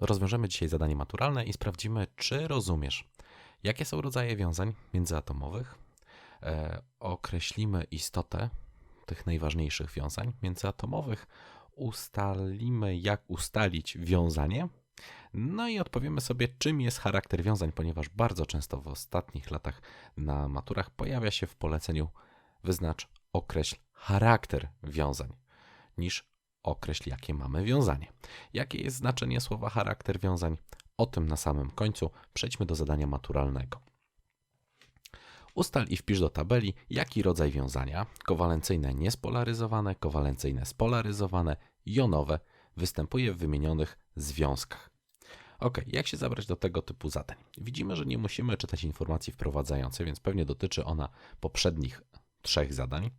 Rozwiążemy dzisiaj zadanie maturalne i sprawdzimy, czy rozumiesz, jakie są rodzaje wiązań międzyatomowych. E, określimy istotę tych najważniejszych wiązań międzyatomowych, ustalimy, jak ustalić wiązanie. No i odpowiemy sobie, czym jest charakter wiązań, ponieważ bardzo często w ostatnich latach na maturach pojawia się w poleceniu wyznacz określ charakter wiązań niż określ, jakie mamy wiązanie. Jakie jest znaczenie słowa charakter wiązań? O tym na samym końcu. Przejdźmy do zadania maturalnego. Ustal i wpisz do tabeli, jaki rodzaj wiązania kowalencyjne niespolaryzowane, kowalencyjne spolaryzowane, jonowe występuje w wymienionych związkach. Ok, jak się zabrać do tego typu zadań? Widzimy, że nie musimy czytać informacji wprowadzającej, więc pewnie dotyczy ona poprzednich trzech zadań,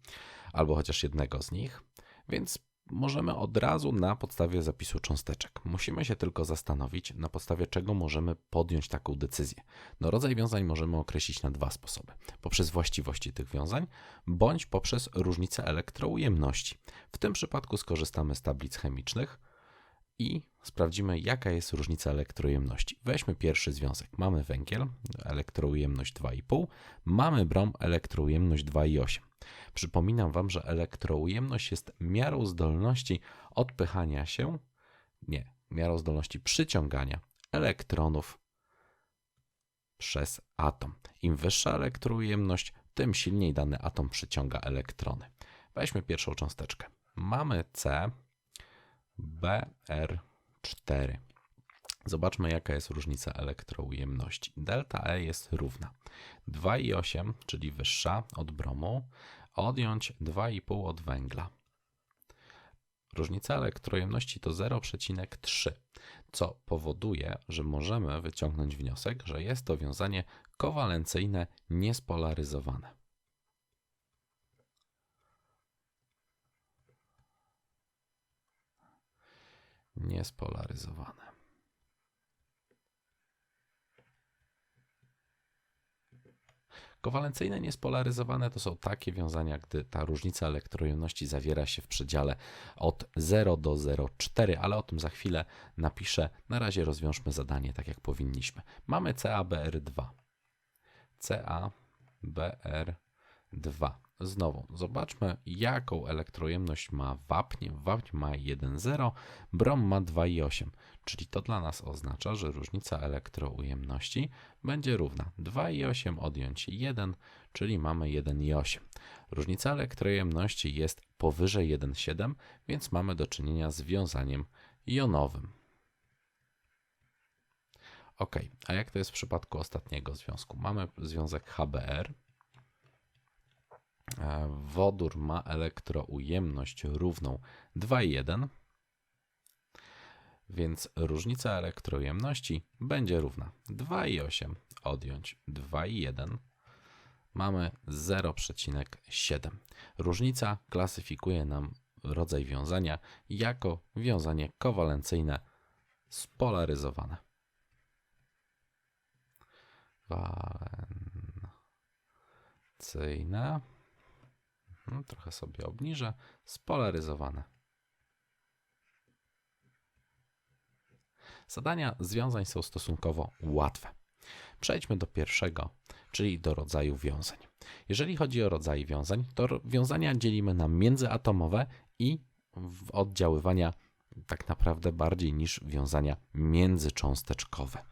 albo chociaż jednego z nich, więc możemy od razu na podstawie zapisu cząsteczek. Musimy się tylko zastanowić, na podstawie czego możemy podjąć taką decyzję. No, rodzaj wiązań możemy określić na dwa sposoby: poprzez właściwości tych wiązań, bądź poprzez różnicę elektroujemności. W tym przypadku skorzystamy z tablic chemicznych i sprawdzimy, jaka jest różnica elektroujemności. Weźmy pierwszy związek. Mamy węgiel, elektroujemność 2,5, mamy brom, elektroujemność 2,8. Przypominam Wam, że elektroujemność jest miarą zdolności odpychania się, nie, miarą zdolności przyciągania elektronów przez atom. Im wyższa elektroujemność, tym silniej dany atom przyciąga elektrony. Weźmy pierwszą cząsteczkę. Mamy C, BR4. Zobaczmy, jaka jest różnica elektroujemności. Delta E jest równa 2,8, czyli wyższa od bromu, odjąć 2,5 od węgla. Różnica elektroujemności to 0,3, co powoduje, że możemy wyciągnąć wniosek, że jest to wiązanie kowalencyjne niespolaryzowane. Niespolaryzowane. Kowalencyjne niespolaryzowane to są takie wiązania, gdy ta różnica elektrojemności zawiera się w przedziale od 0 do 0,4, ale o tym za chwilę napiszę. Na razie rozwiążmy zadanie tak jak powinniśmy. Mamy CaBr2. CaBr2. Znowu, zobaczmy, jaką elektrojemność ma wapń. Wapń ma 1,0, brom ma 2,8, czyli to dla nas oznacza, że różnica elektroujemności będzie równa 2,8 odjąć 1, czyli mamy 1,8. Różnica elektrojemności jest powyżej 1,7, więc mamy do czynienia z wiązaniem jonowym. Ok, a jak to jest w przypadku ostatniego związku? Mamy związek HBr, wodór ma elektroujemność równą 2,1, więc różnica elektroujemności będzie równa 2,8 odjąć 2,1 mamy 0,7. Różnica klasyfikuje nam rodzaj wiązania jako wiązanie kowalencyjne spolaryzowane. Walencyjne Hmm, trochę sobie obniżę. Spolaryzowane. Zadania związań są stosunkowo łatwe. Przejdźmy do pierwszego, czyli do rodzaju wiązań. Jeżeli chodzi o rodzaje wiązań, to wiązania dzielimy na międzyatomowe i oddziaływania tak naprawdę bardziej niż wiązania międzycząsteczkowe.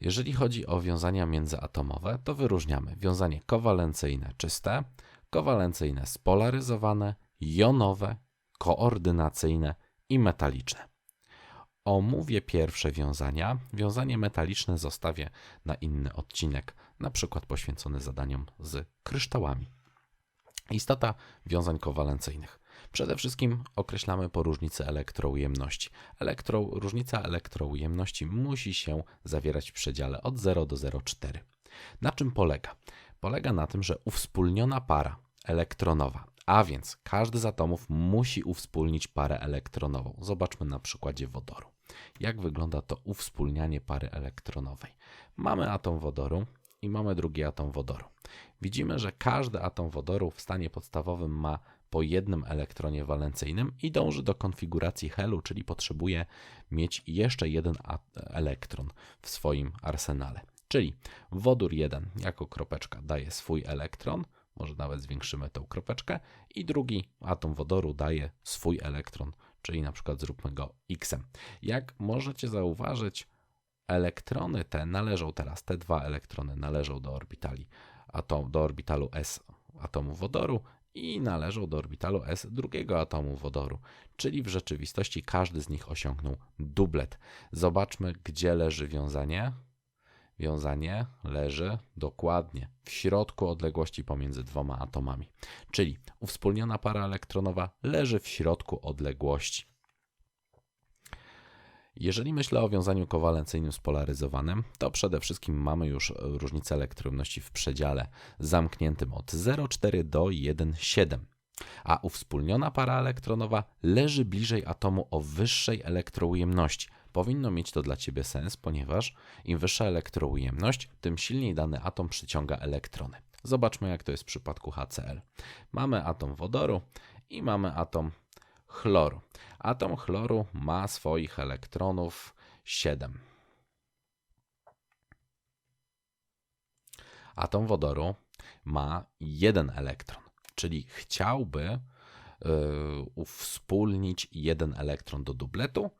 Jeżeli chodzi o wiązania międzyatomowe, to wyróżniamy wiązanie kowalencyjne czyste, kowalencyjne spolaryzowane, jonowe, koordynacyjne i metaliczne. Omówię pierwsze wiązania. Wiązanie metaliczne zostawię na inny odcinek, na przykład poświęcony zadaniom z kryształami. Istota wiązań kowalencyjnych. Przede wszystkim określamy po różnicy elektroujemności. Elektro, różnica elektroujemności musi się zawierać w przedziale od 0 do 0,4. Na czym polega? Polega na tym, że uwspólniona para elektronowa, a więc każdy z atomów musi uwspólnić parę elektronową. Zobaczmy na przykładzie wodoru. Jak wygląda to uwspólnianie pary elektronowej? Mamy atom wodoru i mamy drugi atom wodoru. Widzimy, że każdy atom wodoru w stanie podstawowym ma po jednym elektronie walencyjnym i dąży do konfiguracji helu, czyli potrzebuje mieć jeszcze jeden elektron w swoim arsenale. Czyli wodór 1 jako kropeczka daje swój elektron, może nawet zwiększymy tą kropeczkę, i drugi atom wodoru daje swój elektron, czyli na przykład zróbmy go x. Jak możecie zauważyć, elektrony te należą teraz, te dwa elektrony należą do orbitali, atom, do orbitalu S atomu wodoru i należą do orbitalu S drugiego atomu wodoru, czyli w rzeczywistości każdy z nich osiągnął dublet. Zobaczmy, gdzie leży wiązanie. Wiązanie leży dokładnie w środku odległości pomiędzy dwoma atomami, czyli uwspólniona para elektronowa leży w środku odległości. Jeżeli myślę o wiązaniu kowalencyjnym spolaryzowanym, to przede wszystkim mamy już różnicę elektrowności w przedziale zamkniętym od 0,4 do 1,7 a uwspólniona para elektronowa leży bliżej atomu o wyższej elektroujemności. Powinno mieć to dla Ciebie sens, ponieważ im wyższa elektroujemność, tym silniej dany atom przyciąga elektrony. Zobaczmy, jak to jest w przypadku HCl. Mamy atom wodoru i mamy atom chloru. Atom chloru ma swoich elektronów 7. Atom wodoru ma jeden elektron, czyli chciałby yy, wspólnić jeden elektron do dubletu,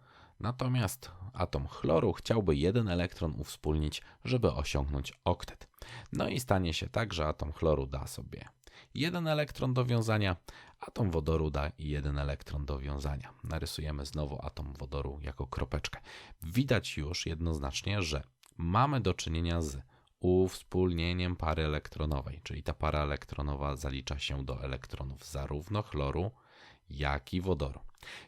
natomiast atom chloru chciałby jeden elektron uwspólnić, żeby osiągnąć oktet. No i stanie się tak, że atom chloru da sobie jeden elektron do wiązania, atom wodoru da jeden elektron do wiązania. Narysujemy znowu atom wodoru jako kropeczkę. Widać już jednoznacznie, że mamy do czynienia z uwspólnieniem pary elektronowej, czyli ta para elektronowa zalicza się do elektronów zarówno chloru, jak i wodoru.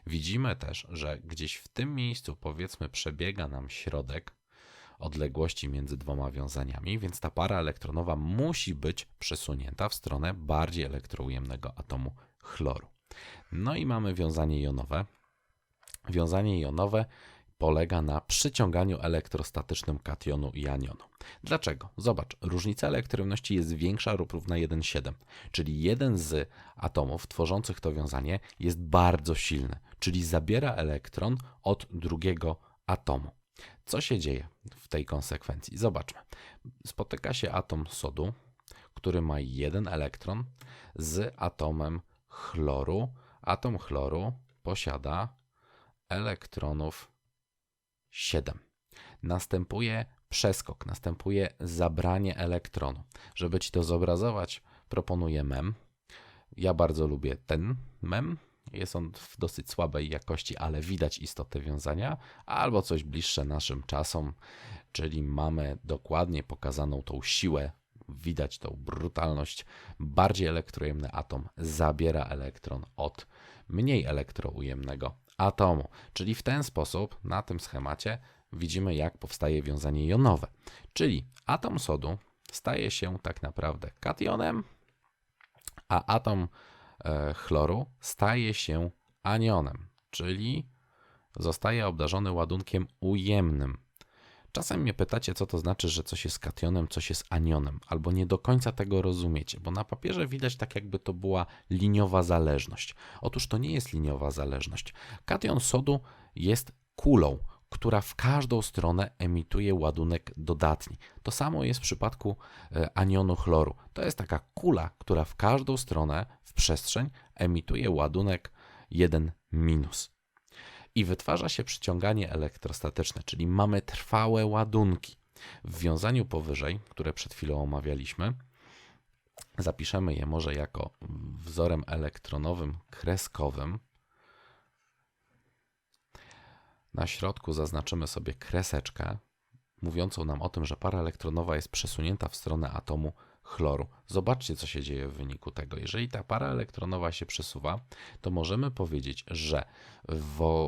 Widzimy też, że gdzieś w tym miejscu, powiedzmy, przebiega nam środek odległości między dwoma wiązaniami, więc ta para elektronowa musi być przesunięta w stronę bardziej elektroujemnego atomu chloru. No i mamy wiązanie jonowe. Wiązanie jonowe polega na przyciąganiu elektrostatycznym kationu i anionu. Dlaczego? Zobacz, różnica elektrowności jest większa lub równa 1,7, czyli jeden z atomów tworzących to wiązanie jest bardzo silny, czyli zabiera elektron od drugiego atomu. Co się dzieje w tej konsekwencji? Zobaczmy. Spotyka się atom sodu, który ma jeden elektron z atomem chloru. Atom chloru posiada elektronów 7. Następuje przeskok, następuje zabranie elektronu. Żeby ci to zobrazować, proponuję mem. Ja bardzo lubię ten mem, jest on w dosyć słabej jakości, ale widać istotę wiązania, albo coś bliższe naszym czasom, czyli mamy dokładnie pokazaną tą siłę, widać tą brutalność. Bardziej elektroujemny atom zabiera elektron od mniej elektroujemnego atomu. Czyli w ten sposób na tym schemacie widzimy, jak powstaje wiązanie jonowe. Czyli atom sodu staje się tak naprawdę kationem, a atom E, chloru staje się anionem, czyli zostaje obdarzony ładunkiem ujemnym. Czasem mnie pytacie, co to znaczy, że coś jest kationem, coś jest anionem, albo nie do końca tego rozumiecie, bo na papierze widać tak, jakby to była liniowa zależność. Otóż to nie jest liniowa zależność. Kation sodu jest kulą, która w każdą stronę emituje ładunek dodatni. To samo jest w przypadku e, anionu chloru. To jest taka kula, która w każdą stronę w przestrzeń emituje ładunek 1 minus. I wytwarza się przyciąganie elektrostatyczne, czyli mamy trwałe ładunki. W wiązaniu powyżej, które przed chwilą omawialiśmy, zapiszemy je może jako wzorem elektronowym kreskowym, Na środku zaznaczymy sobie kreseczkę mówiącą nam o tym, że para elektronowa jest przesunięta w stronę atomu chloru. Zobaczcie, co się dzieje w wyniku tego. Jeżeli ta para elektronowa się przesuwa, to możemy powiedzieć, że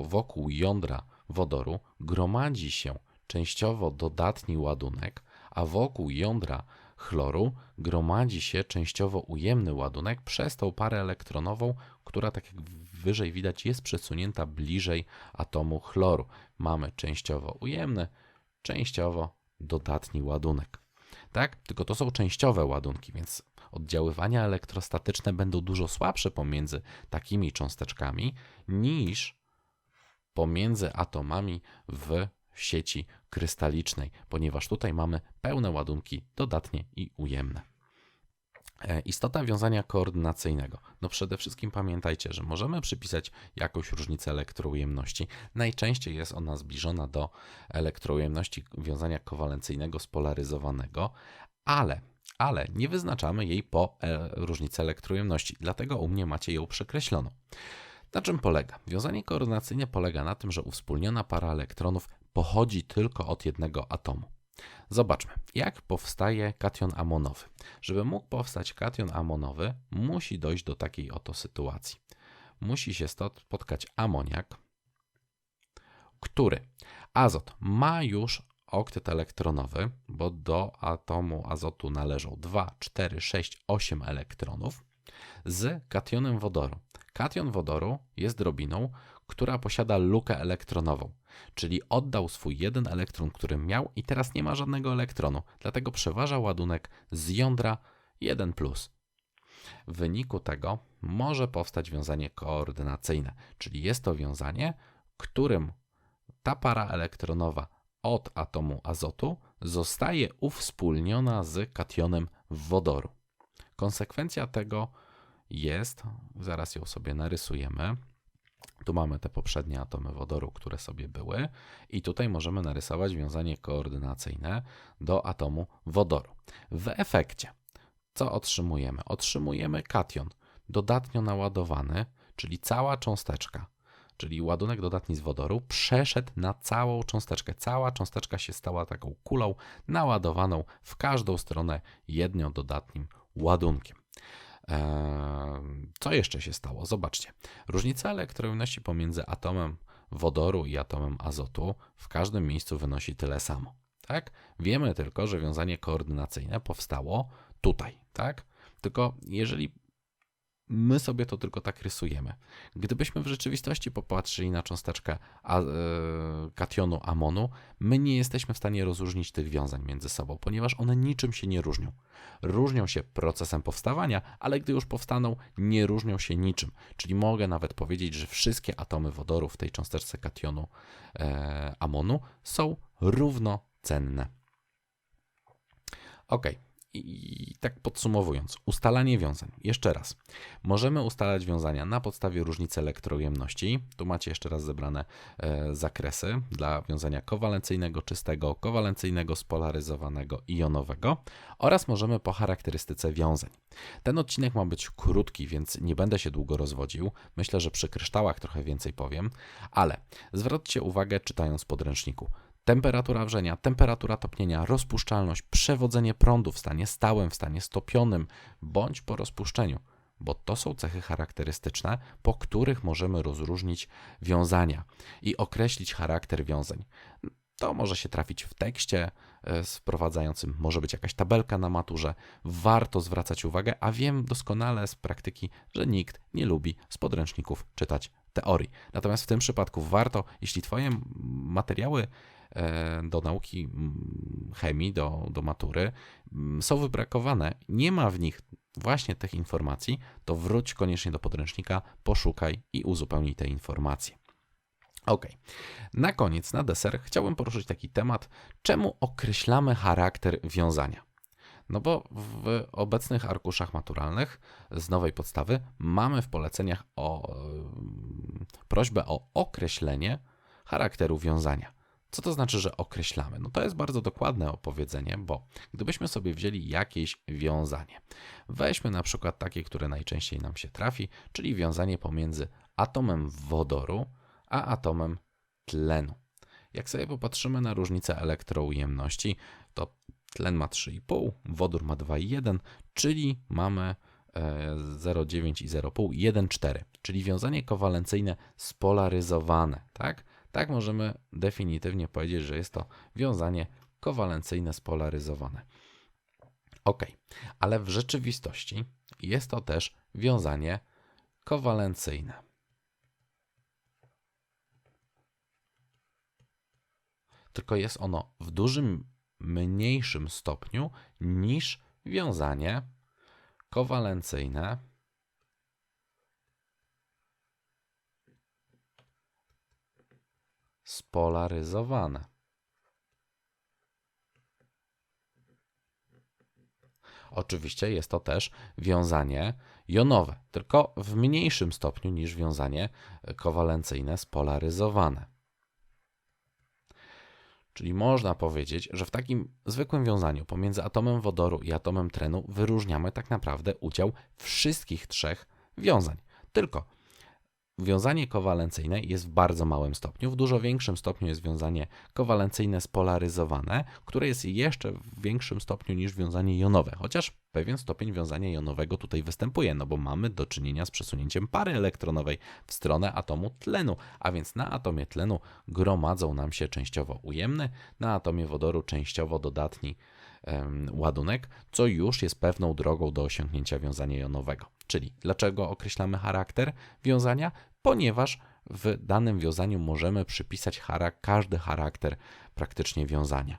wokół jądra wodoru gromadzi się częściowo dodatni ładunek, a wokół jądra chloru gromadzi się częściowo ujemny ładunek przez tą parę elektronową, która, tak jak wyżej widać, jest przesunięta bliżej atomu chloru. Mamy częściowo ujemny, częściowo dodatni ładunek. Tak? Tylko to są częściowe ładunki, więc oddziaływania elektrostatyczne będą dużo słabsze pomiędzy takimi cząsteczkami niż pomiędzy atomami w sieci krystalicznej, ponieważ tutaj mamy pełne ładunki dodatnie i ujemne. E, istota wiązania koordynacyjnego. No przede wszystkim pamiętajcie, że możemy przypisać jakąś różnicę elektroujemności. Najczęściej jest ona zbliżona do elektroujemności wiązania kowalencyjnego spolaryzowanego, ale ale nie wyznaczamy jej po e, różnicy elektroujemności, dlatego u mnie macie ją przekreśloną. Na czym polega? Wiązanie koordynacyjne polega na tym, że uwspólniona para elektronów pochodzi tylko od jednego atomu. Zobaczmy, jak powstaje kation amonowy. Żeby mógł powstać kation amonowy, musi dojść do takiej oto sytuacji. Musi się spotkać amoniak, który azot ma już oktet elektronowy, bo do atomu azotu należą 2, 4, 6, 8 elektronów, z kationem wodoru. Kation wodoru jest drobiną, która posiada lukę elektronową, czyli oddał swój jeden elektron, który miał i teraz nie ma żadnego elektronu, dlatego przeważa ładunek z jądra 1. W wyniku tego może powstać wiązanie koordynacyjne, czyli jest to wiązanie, którym ta para elektronowa od atomu azotu zostaje uwspólniona z kationem wodoru. Konsekwencja tego jest, zaraz ją sobie narysujemy. Tu mamy te poprzednie atomy wodoru, które sobie były, i tutaj możemy narysować wiązanie koordynacyjne do atomu wodoru. W efekcie, co otrzymujemy? Otrzymujemy kation dodatnio naładowany, czyli cała cząsteczka, czyli ładunek dodatni z wodoru, przeszedł na całą cząsteczkę. Cała cząsteczka się stała taką kulą naładowaną w każdą stronę jednym dodatnim ładunkiem. Co jeszcze się stało? Zobaczcie. Różnica elektrojemności pomiędzy atomem wodoru i atomem azotu w każdym miejscu wynosi tyle samo. Tak? Wiemy tylko, że wiązanie koordynacyjne powstało tutaj, tak? Tylko jeżeli My sobie to tylko tak rysujemy. Gdybyśmy w rzeczywistości popatrzyli na cząsteczkę a, e, kationu amonu, my nie jesteśmy w stanie rozróżnić tych wiązań między sobą, ponieważ one niczym się nie różnią. Różnią się procesem powstawania, ale gdy już powstaną, nie różnią się niczym. Czyli mogę nawet powiedzieć, że wszystkie atomy wodoru w tej cząsteczce kationu e, amonu są równocenne. Ok, i tak podsumowując, ustalanie wiązań. Jeszcze raz. Możemy ustalać wiązania na podstawie różnicy elektroujemności. Tu macie jeszcze raz zebrane e, zakresy dla wiązania kowalencyjnego czystego, kowalencyjnego spolaryzowanego i jonowego oraz możemy po charakterystyce wiązań. Ten odcinek ma być krótki, więc nie będę się długo rozwodził. Myślę, że przy kryształach trochę więcej powiem, ale zwróćcie uwagę czytając podręczniku temperatura wrzenia, temperatura topnienia, rozpuszczalność, przewodzenie prądu w stanie stałym, w stanie stopionym bądź po rozpuszczeniu, bo to są cechy charakterystyczne, po których możemy rozróżnić wiązania i określić charakter wiązań. To może się trafić w tekście e, wprowadzającym, może być jakaś tabelka na maturze. Warto zwracać uwagę, a wiem doskonale z praktyki, że nikt nie lubi z podręczników czytać teorii. Natomiast w tym przypadku warto, jeśli Twoje materiały E, do nauki mm, chemii, do, do matury, mm, są wybrakowane, nie ma w nich właśnie tych informacji, to wróć koniecznie do podręcznika, poszukaj i uzupełnij te informacje. Ok. Na koniec, na deser, chciałbym poruszyć taki temat, czemu określamy charakter wiązania. No bo w obecnych arkuszach maturalnych z nowej podstawy mamy w poleceniach o, prośbę o określenie charakteru wiązania. Co to znaczy, że określamy? No to jest bardzo dokładne opowiedzenie, bo gdybyśmy sobie wzięli jakieś wiązanie, weźmy na przykład takie, które najczęściej nam się trafi, czyli wiązanie pomiędzy atomem wodoru a atomem tlenu. Jak sobie popatrzymy na różnicę elektroujemności, to tlen ma 3,5, wodór ma 2,1, czyli mamy 0,9 e, i 0,5, 1,4, czyli wiązanie kowalencyjne spolaryzowane, tak? Tak możemy definitywnie powiedzieć, że jest to wiązanie kowalencyjne spolaryzowane. Ok, ale w rzeczywistości jest to też wiązanie kowalencyjne. Tylko jest ono w dużym mniejszym stopniu niż wiązanie kowalencyjne spolaryzowane. Oczywiście jest to też wiązanie jonowe, tylko w mniejszym stopniu niż wiązanie kowalencyjne spolaryzowane. Czyli można powiedzieć, że w takim zwykłym wiązaniu pomiędzy atomem wodoru i atomem trenu wyróżniamy tak naprawdę udział wszystkich trzech wiązań. Tylko Wiązanie kowalencyjne jest w bardzo małym stopniu, w dużo większym stopniu jest wiązanie kowalencyjne spolaryzowane, które jest jeszcze w większym stopniu niż wiązanie jonowe, chociaż pewien stopień wiązania jonowego tutaj występuje, no bo mamy do czynienia z przesunięciem pary elektronowej w stronę atomu tlenu, a więc na atomie tlenu gromadzą nam się częściowo ujemny, na atomie wodoru częściowo dodatni ładunek, co już jest pewną drogą do osiągnięcia wiązania jonowego. Czyli dlaczego określamy charakter wiązania? Ponieważ w danym wiązaniu możemy przypisać każdy charakter praktycznie wiązania.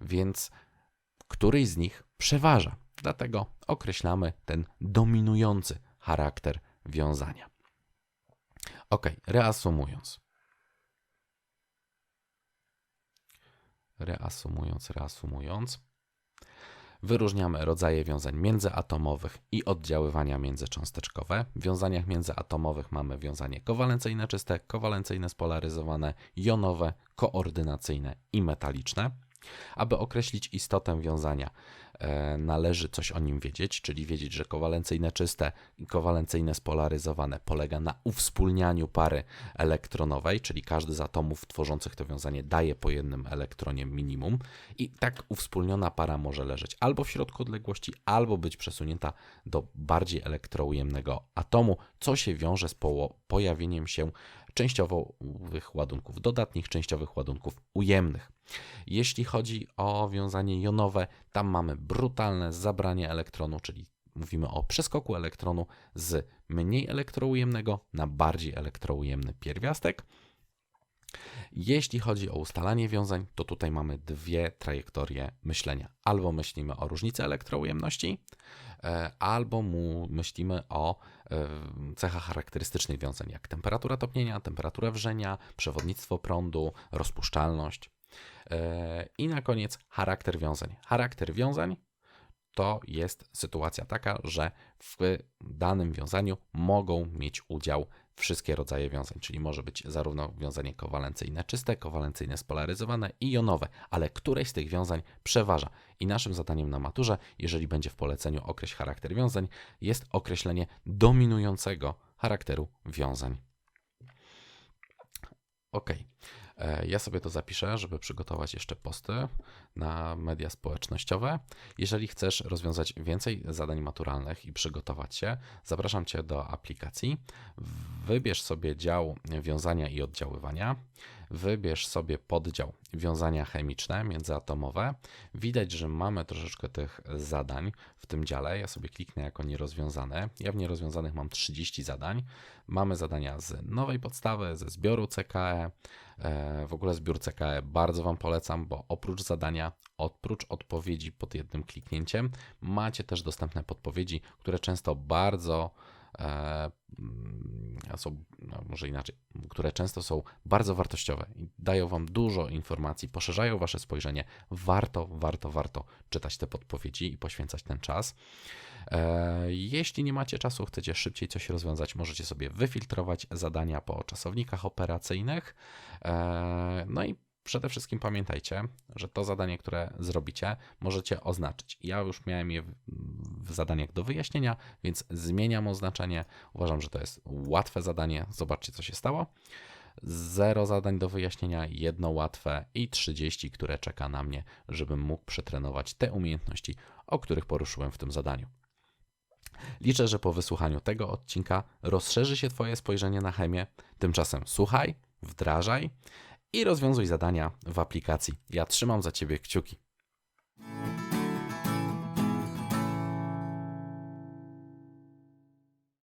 Więc któryś z nich przeważa. Dlatego określamy ten dominujący charakter wiązania. Ok, reasumując. Reasumując, reasumując. Wyróżniamy rodzaje wiązań międzyatomowych i oddziaływania międzycząsteczkowe. W wiązaniach międzyatomowych mamy wiązanie kowalencyjne czyste, kowalencyjne spolaryzowane, jonowe, koordynacyjne i metaliczne. Aby określić istotę wiązania, e, należy coś o nim wiedzieć, czyli wiedzieć, że kowalencyjne czyste i kowalencyjne spolaryzowane polega na uwspólnianiu pary elektronowej, czyli każdy z atomów tworzących to wiązanie daje po jednym elektronie minimum i tak uwspólniona para może leżeć albo w środku odległości, albo być przesunięta do bardziej elektroujemnego atomu, co się wiąże z pojawieniem się częściowych ładunków dodatnich, częściowych ładunków ujemnych. Jeśli chodzi o wiązanie jonowe, tam mamy brutalne zabranie elektronu, czyli mówimy o przeskoku elektronu z mniej elektroujemnego na bardziej elektroujemny pierwiastek. Jeśli chodzi o ustalanie wiązań, to tutaj mamy dwie trajektorie myślenia. Albo myślimy o różnicy elektroujemności, e, albo myślimy o e, cechach charakterystycznych wiązań, jak temperatura topnienia, temperatura wrzenia, przewodnictwo prądu, rozpuszczalność. I na koniec charakter wiązań. Charakter wiązań to jest sytuacja taka, że w danym wiązaniu mogą mieć udział wszystkie rodzaje wiązań, czyli może być zarówno wiązanie kowalencyjne czyste, kowalencyjne spolaryzowane i jonowe, ale któreś z tych wiązań przeważa. I naszym zadaniem na maturze, jeżeli będzie w poleceniu określ charakter wiązań, jest określenie dominującego charakteru wiązań. Ok. E, ja sobie to zapiszę, żeby przygotować jeszcze posty na media społecznościowe. Jeżeli chcesz rozwiązać więcej zadań maturalnych i przygotować się, zapraszam Cię do aplikacji. Wybierz sobie dział wiązania i oddziaływania. Wybierz sobie poddział wiązania chemiczne, międzyatomowe. Widać, że mamy troszeczkę tych zadań w tym dziale. Ja sobie kliknę jako nierozwiązane. Ja w nierozwiązanych mam 30 zadań. Mamy zadania z nowej podstawy, ze zbioru CKE. E, w ogóle zbiór CKE bardzo Wam polecam, bo oprócz zadania, oprócz odpowiedzi pod jednym kliknięciem, macie też dostępne podpowiedzi, które często bardzo są, no może inaczej, które często są bardzo wartościowe i dają Wam dużo informacji, poszerzają Wasze spojrzenie. Warto, warto, warto czytać te podpowiedzi i poświęcać ten czas. E, jeśli nie macie czasu, chcecie szybciej coś rozwiązać, możecie sobie wyfiltrować zadania po czasownikach operacyjnych. E, no i Przede wszystkim pamiętajcie, że to zadanie, które zrobicie, możecie oznaczyć. Ja już miałem je w zadaniach do wyjaśnienia, więc zmieniam oznaczenie. Uważam, że to jest łatwe zadanie. Zobaczcie, co się stało. Zero zadań do wyjaśnienia, jedno łatwe i 30, które czeka na mnie, żebym mógł przetrenować te umiejętności, o których poruszyłem w tym zadaniu. Liczę, że po wysłuchaniu tego odcinka rozszerzy się Twoje spojrzenie na chemię. Tymczasem słuchaj, wdrażaj i rozwiązuj zadania w aplikacji. Ja trzymam za Ciebie kciuki.